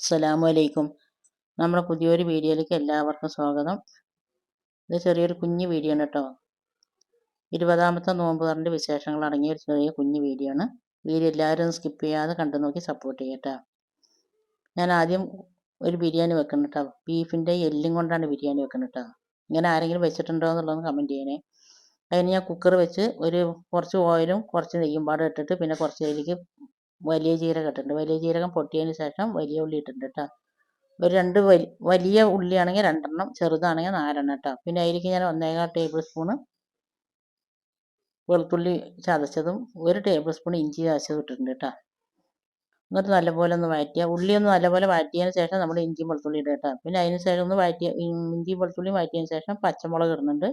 അസ്സലാമു അലൈക്കും. നമ്മുടെ പുതിയൊരു വീഡിയോയിലേക്ക് എല്ലാവർക്കും സ്വാഗതം. ഇത് ചെറിയൊരു കുഞ്ഞു വീഡിയോ ആണ് കേട്ടോ. ഇരുപതാമത്തെ നോമ്പ് തുറന്റെ വിശേഷങ്ങൾ അടങ്ങിയ ഒരു ചെറിയ കുഞ്ഞു വീഡിയോ ആണ്. വീഡിയോ എല്ലാവരും സ്കിപ്പ് ചെയ്യാതെ കണ്ടു നോക്കി സപ്പോർട്ട് ചെയ്യട്ടോ ഞാൻ ആദ്യം ഒരു ബിരിയാണി വെക്കണം കേട്ടോ. ബീഫിന്റെ എല്ലും കൊണ്ടാണ് ബിരിയാണി വെക്കണം കേട്ടോ. ഇങ്ങനെ ആരെങ്കിലും വെച്ചിട്ടുണ്ടോ എന്നുള്ളത് കമന്റ് ചെയ്യണേ. അതിന് ഞാൻ കുക്കർ വെച്ച് ഒരു കുറച്ച് ഓയിലും കുറച്ച് നെയ്യും പാടും ഇട്ടിട്ട് പിന്നെ കുറച്ച് അതിലേക്ക് വലിയ ജീരകം ഇട്ടിട്ടുണ്ട്. വലിയ ജീരകം പൊട്ടിയതിന് ശേഷം വലിയ ഉള്ളി ഇട്ടിട്ടുണ്ട് കേട്ടോ. ഒരു രണ്ട് വലി വലിയ ഉള്ളിയാണെങ്കിൽ രണ്ടെണ്ണം ചെറുതാണെങ്കിൽ നാലെണ്ണം കേട്ടോ. പിന്നെ അതിലേക്ക് ഞാൻ ഒന്നേകാൽ ടേബിൾ സ്പൂണ് വെളുത്തുള്ളി ചതച്ചതും ഒരു ടേബിൾ സ്പൂൺ ഇഞ്ചി ചതച്ചതും ഇട്ടിട്ടുണ്ട് കേട്ടോ. എന്നിട്ട് നല്ലപോലെ ഒന്ന് വഴറ്റുക ഉള്ളി ഒന്ന് നല്ലപോലെ വഴറ്റിയതിന് ശേഷം നമ്മൾ ഇഞ്ചിയും വെളുത്തുള്ളി ഇടുക കേട്ടോ. പിന്നെ അതിന് ശേഷം ഒന്ന് വഴറ്റിയ ഇഞ്ചി വെളുത്തുള്ളിയും വഴറ്റിയതിന് ശേഷം പച്ചമുളക് ഇടുന്നുണ്ട്.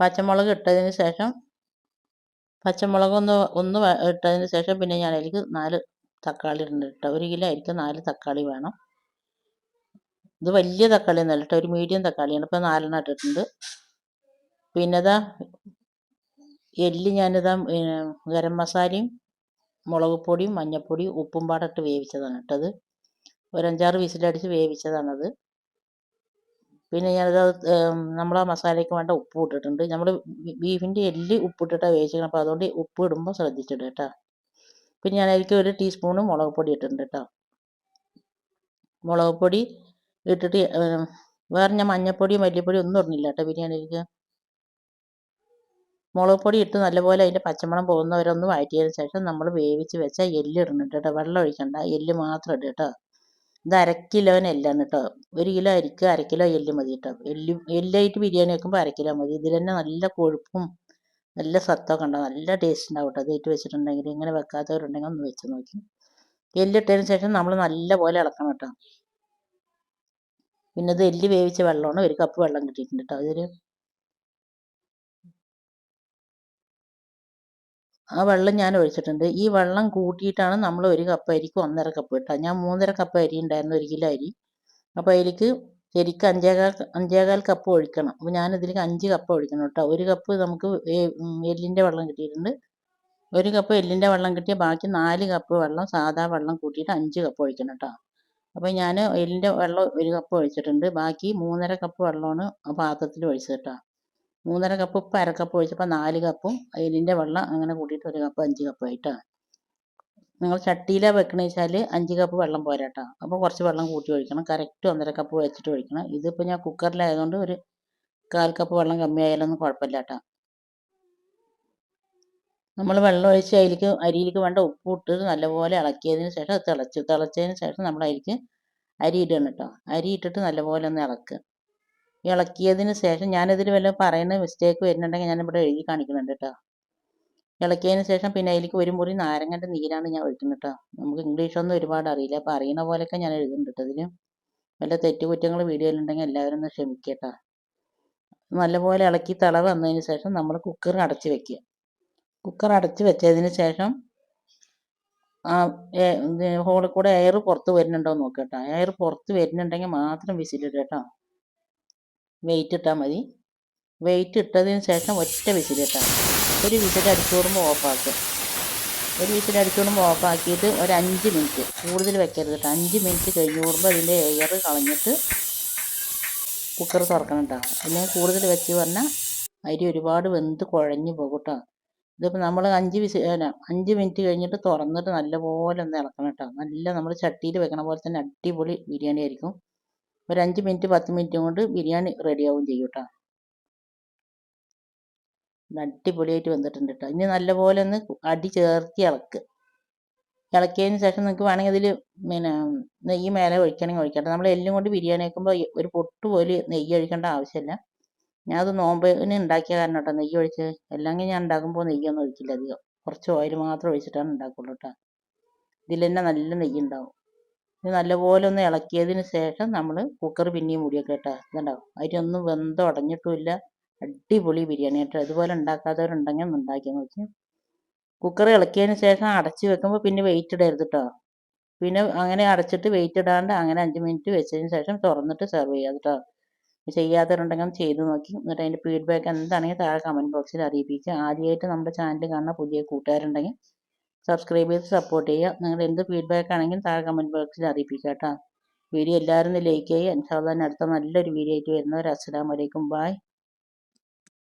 പച്ചമുളക് ഇട്ടതിന് ശേഷം പച്ചമുളക് ഒന്ന് ഇട്ടതിന് ശേഷം പിന്നെ ഞാൻ അതിലേക്ക് നാല് തക്കാളി ഇടുന്നുണ്ട് കേട്ടോ. ഒരു കിലോ അരിക്ക് നാല് തക്കാളി വേണം. ഇത് വലിയ തക്കാളി ഒന്നല്ല കേട്ടോ. ഒരു മീഡിയം തക്കാളിയാണ്. ഇപ്പോൾ നാലെണ്ണം ഇട്ടിട്ടുണ്ട്. പിന്നെ ഇതാ എല്ല് ഞാനിതാ ഗരം മസാലയും മുളക് പൊടിയും മഞ്ഞൾപ്പൊടിയും ഉപ്പും പാടിട്ട് വേവിച്ചതാണ് കേട്ടത് ഒരു അഞ്ചാറ് വിസിലടിച്ച് വേവിച്ചതാണത്. പിന്നെ ഞാനത് നമ്മൾ ആ മസാലയ്ക്ക് വേണ്ട ഉപ്പ് ഇട്ടിട്ടുണ്ട്. നമ്മൾ ബീഫിന്റെ എല്ല് ഉപ്പിട്ടിട്ടാണ് വേവിച്ചിരിക്കുന്നത് അപ്പോൾ അതുകൊണ്ട് ഉപ്പ് ഇടുമ്പോൾ ശ്രദ്ധിച്ചിടുക കേട്ടോ. പിന്നെ അതിലേക്ക് ഒരു ടീസ്പൂണ് മുളക് പൊടി ഇട്ടിട്ടുണ്ട് കേട്ടോ. മുളക് പൊടി ഇട്ടിട്ട് വേറെ ഞാൻ മഞ്ഞൾപ്പൊടി മല്ലിപ്പൊടി ഒന്നും ഇടുന്നില്ല കേട്ടോ ബിരിയാണിക്ക് മുളക് പൊടി ഇട്ട് നല്ലപോലെ അതിന്റെ പച്ചമണം പോകുന്നവരൊന്ന് വഴറ്റിയതിന് ശേഷം നമ്മൾ വേവിച്ച് വെച്ച എല്ല് ഇടുന്നുണ്ട് കേട്ടോ. വെള്ളം ഒഴിക്കണ്ട എല്ല് മാത്രം ഇടുക കേട്ടോ. ഇത് അര എല്ലാണ് കേട്ടോ ഒരു കിലോ അരിക്ക് അര കിലോ എല്ല് മതി കേട്ടോ. എല്ല് എല്ലായിട്ട് ബിരിയാണി വെക്കുമ്പോൾ അര കിലോ മതി. ഇതിൽ തന്നെ നല്ല കൊഴുപ്പും നല്ല സത്തൊക്കെ ഉണ്ടാവും. നല്ല ടേസ്റ്റ് ഉണ്ടാവും കേട്ടോ. അതേറ്റ് വെച്ചിട്ടുണ്ടെങ്കിൽ ഇങ്ങനെ വെക്കാത്തവരുണ്ടെങ്കിൽ ഒന്ന് വെച്ച് നോക്കി. എല്ലിട്ടതിന് ശേഷം നമ്മൾ നല്ല പോലെ ഇളക്കണം കേട്ടോ. പിന്നെ ഇത് എല്ല് വേവിച്ച വെള്ളമാണ് ഒരു കപ്പ് വെള്ളം കിട്ടിയിട്ടുണ്ട് കേട്ടോ. അതൊരു ആ വെള്ളം ഞാൻ ഒഴിച്ചിട്ടുണ്ട്. ഈ വെള്ളം കൂട്ടിയിട്ടാണ് നമ്മൾ ഒരു കപ്പ് അരിക്ക് ഒന്നര കപ്പ് ഇട്ടത്. ഞാൻ മൂന്നര കപ്പ് അരി ഉണ്ടായിരുന്നു ഒരു കിലോ അരി. അപ്പോൾ അതിലേക്ക് ശരിക്കും അഞ്ചേകാൽ അഞ്ചേകാൽ കപ്പ് ഒഴിക്കണം. അപ്പോൾ ഞാനിതിലേക്ക് അഞ്ച് കപ്പ് ഒഴിക്കണം കേട്ടോ. ഒരു കപ്പ് നമുക്ക് എല്ലിന്റെ വെള്ളം കിട്ടിയിട്ടുണ്ട്. ഒരു കപ്പ് എല്ലിന്റെ വെള്ളം കിട്ടിയ ബാക്കി നാല് കപ്പ് വെള്ളം സാധാ വെള്ളം കൂട്ടിയിട്ട് അഞ്ച് കപ്പ് ഒഴിക്കണം കേട്ടോ. അപ്പോൾ ഞാൻ എല്ലിന്റെ വെള്ളം ഒരു കപ്പ് ഒഴിച്ചിട്ടുണ്ട്. ബാക്കി മൂന്നര കപ്പ് വെള്ളമാണ് ആ പാത്രത്തിൽ ഒഴിച്ചത് കേട്ടോ. മൂന്നര കപ്പ് ഇപ്പം അര കപ്പ് ഒഴിച്ചപ്പോൾ നാല് കപ്പും അതിലിന്റെ വെള്ളം അങ്ങനെ കൂട്ടിയിട്ട് ഒരു കപ്പ് അഞ്ച് കപ്പ് ആയിട്ടാണ്. നിങ്ങൾ ചട്ടിയിലാണ് വെക്കണമെന്ന് വെച്ചാൽ അഞ്ച് കപ്പ് വെള്ളം പോരാട്ടോ അപ്പോൾ കുറച്ച് വെള്ളം കൂട്ടി ഒഴിക്കണം. കറക്റ്റ് ഒന്നര കപ്പ് വെച്ചിട്ട് ഒഴിക്കണം. ഇതിപ്പോൾ ഞാൻ കുക്കറിലായതുകൊണ്ട് ഒരു കാൽ കപ്പ് വെള്ളം കമ്മിയായാലൊന്നും കുഴപ്പമില്ല കേട്ടോ നമ്മൾ വെള്ളം ഒഴിച്ച് അതിലേക്ക് അരിയിലേക്ക് വേണ്ട ഉപ്പ് ഇട്ട് നല്ലപോലെ ഇളക്കിയതിന് ശേഷം തിളച്ചു തിളച്ചതിന് ശേഷം നമ്മൾ അതിലേക്ക് അരി ഇടണം കേട്ടോ അരി ഇട്ടിട്ട് നല്ലപോലെ ഒന്ന് ഇളക്കുക ഇളക്കിയതിന് ശേഷം ഞാനിതിൽ വല്ല പറയുന്ന മിസ്റ്റേക്ക് വരുന്നുണ്ടെങ്കിൽ ഞാനിവിടെ എഴുതി കാണിക്കുന്നുണ്ട് കേട്ടോ. ഇളക്കിയതിന് ശേഷം പിന്നെ അതിലേക്ക് ഒരു മുറി നാരങ്ങന്റെ നീരാണ് ഞാൻ ഒഴിക്കുന്നത് കേട്ടോ. നമുക്ക് ഇംഗ്ലീഷൊന്നും ഒരുപാട് അറിയില്ല. അപ്പോൾ അറിയുന്ന പോലെയൊക്കെ ഞാൻ എഴുതുന്നുണ്ട് ഇതിൽ വല്ല തെറ്റുകുറ്റങ്ങൾ വീഡിയോയിലുണ്ടെങ്കിൽ എല്ലാവരും ഒന്ന് ക്ഷമിക്കട്ടോ നല്ലപോലെ ഇളക്കി തള വന്നതിന് ശേഷം നമ്മൾ കുക്കർ അടച്ച് വെക്കുക. കുക്കർ അടച്ച് വെച്ചതിന് ശേഷം ഹോളിൽ കൂടെ എയർ പുറത്ത് വരുന്നുണ്ടോ നോക്കുക കേട്ടോ. എയർ പുറത്ത് വരുന്നുണ്ടെങ്കിൽ മാത്രം വിസിലിടുക കേട്ടോ. വെയിറ്റ് ഇട്ടാൽ മതി. വെയിറ്റ് ഇട്ടതിന് ശേഷം ഒറ്റ വിസിലിട്ടാൽ ഒരു വിസിൽ അടിച്ചു കൂടുമ്പോൾ ഓഫാക്കുക ഒരു വിസിൽ അടിച്ചു കൂടുമ്പോൾ ഓഫാക്കിയിട്ട് ഒരു അഞ്ച് മിനിറ്റ് കൂടുതൽ വെക്കരുത് കേട്ടോ അഞ്ച് മിനിറ്റ് കഴിഞ്ഞ് കൂടുമ്പോൾ അതിന്റെ എയർ കളഞ്ഞിട്ട് കുക്കർ തുറക്കണം കേട്ടോ അല്ലെങ്കിൽ കൂടുതൽ വെച്ച് പറഞ്ഞാൽ അരി ഒരുപാട് വെന്ത് കുഴഞ്ഞു പോകും കേട്ടോ ഇതിപ്പോൾ നമ്മൾ അഞ്ച് വിസി അഞ്ച് മിനിറ്റ് കഴിഞ്ഞിട്ട് തുറന്നിട്ട് നല്ലപോലെ ഒന്ന് ഇളക്കണം കേട്ടോ നല്ല നമ്മൾ ചട്ടിയിൽ വെക്കണ പോലെ തന്നെ അടിപൊളി ബിരിയാണി ആയിരിക്കും ഒരു അഞ്ച് മിനിറ്റ് പത്ത് മിനിറ്റ് കൊണ്ട് ബിരിയാണി റെഡിയാവും ചെയ്യും കേട്ടോ അടിപൊളിയായിട്ട് വന്നിട്ടുണ്ട് കേട്ടോ ഇനി നല്ലപോലെ ഒന്ന് അടി ചേർത്തി ഇളക്ക്. ഇളക്കിയതിന് ശേഷം നിങ്ങൾക്ക് വേണമെങ്കിൽ അതിൽ പിന്നെ നെയ്യ് മേലെ ഒഴിക്കണമെങ്കിൽ ഒഴിക്കട്ടെ നമ്മൾ എല്ലാം കൊണ്ട് ബിരിയാണി വെക്കുമ്പോൾ ഒരു പൊട്ട് പോലെ നെയ്യ് ഒഴിക്കേണ്ട ആവശ്യമില്ല ഞാൻ അത് നോമ്പിന് ഉണ്ടാക്കിയ കാരണം കേട്ടോ നെയ്യ് ഒഴിച്ച് അല്ലെങ്കിൽ ഞാൻ ഉണ്ടാക്കുമ്പോൾ നെയ്യൊന്നും ഒഴിക്കില്ല അധികം. കുറച്ച് ഓയിൽ മാത്രം ഒഴിച്ചിട്ടാണ് ഉണ്ടാക്കുള്ളൂ കേട്ടോ ഇതിൽ തന്നെ നല്ല നെയ്യ് ഉണ്ടാവും. ഇത് നല്ലപോലെ ഒന്ന് ഇളക്കിയതിന് ശേഷം നമ്മൾ കുക്കർ പിന്നെയും മൂടിയൊക്കെ കേട്ടോ. ഇതുണ്ടാവും അതിനൊന്നും വെന്തോ അടഞ്ഞിട്ടുമില്ല അടിപൊളി ബിരിയാണി കേട്ടോ. ഇതുപോലെ ഉണ്ടാക്കാത്തവരുണ്ടെങ്കിൽ ഒന്ന് ഉണ്ടാക്കി നോക്കി കുക്കർ ഇളക്കിയതിന് ശേഷം അടച്ച് വെക്കുമ്പോൾ പിന്നെ വെയിറ്റ് ഇടരുത് കേട്ടോ. പിന്നെ അങ്ങനെ അടച്ചിട്ട് വെയിറ്റ് ഇടാണ്ട് അങ്ങനെ അഞ്ച് മിനിറ്റ് വെച്ചതിന് ശേഷം തുറന്നിട്ട് സെർവ് ചെയ്യാം കേട്ടോ. ചെയ്യാത്തവരുണ്ടെങ്കിൽ ചെയ്ത് നോക്കി. എന്നിട്ട് അതിന്റെ ഫീഡ്ബാക്ക് എന്താണെങ്കിൽ താഴെ കമന്റ് ബോക്സിൽ അറിയിപ്പിക്കുക. ആദ്യമായിട്ട് നമ്മുടെ ചാനൽ കാണുന്ന പുതിയ കൂട്ടുകാരുണ്ടെങ്കിൽ സബ്സ്ക്രൈബ് ചെയ്ത് സപ്പോർട്ട് ചെയ്യുക. നിങ്ങളുടെ എന്ത് ഫീഡ്ബാക്ക് ആണെങ്കിലും താഴെ കമന്റ് ബോക്സിൽ അറിയിപ്പിക്കുക കേട്ടോ. വീഡിയോ എല്ലാവരും ലൈക്ക് ചെയ്യുക. ഇൻഷാല്ലാ അടുത്ത നല്ലൊരു വീഡിയോ ആയിട്ട് വരുന്നവരെ അസ്സലാമു അലൈക്കും. ബായ്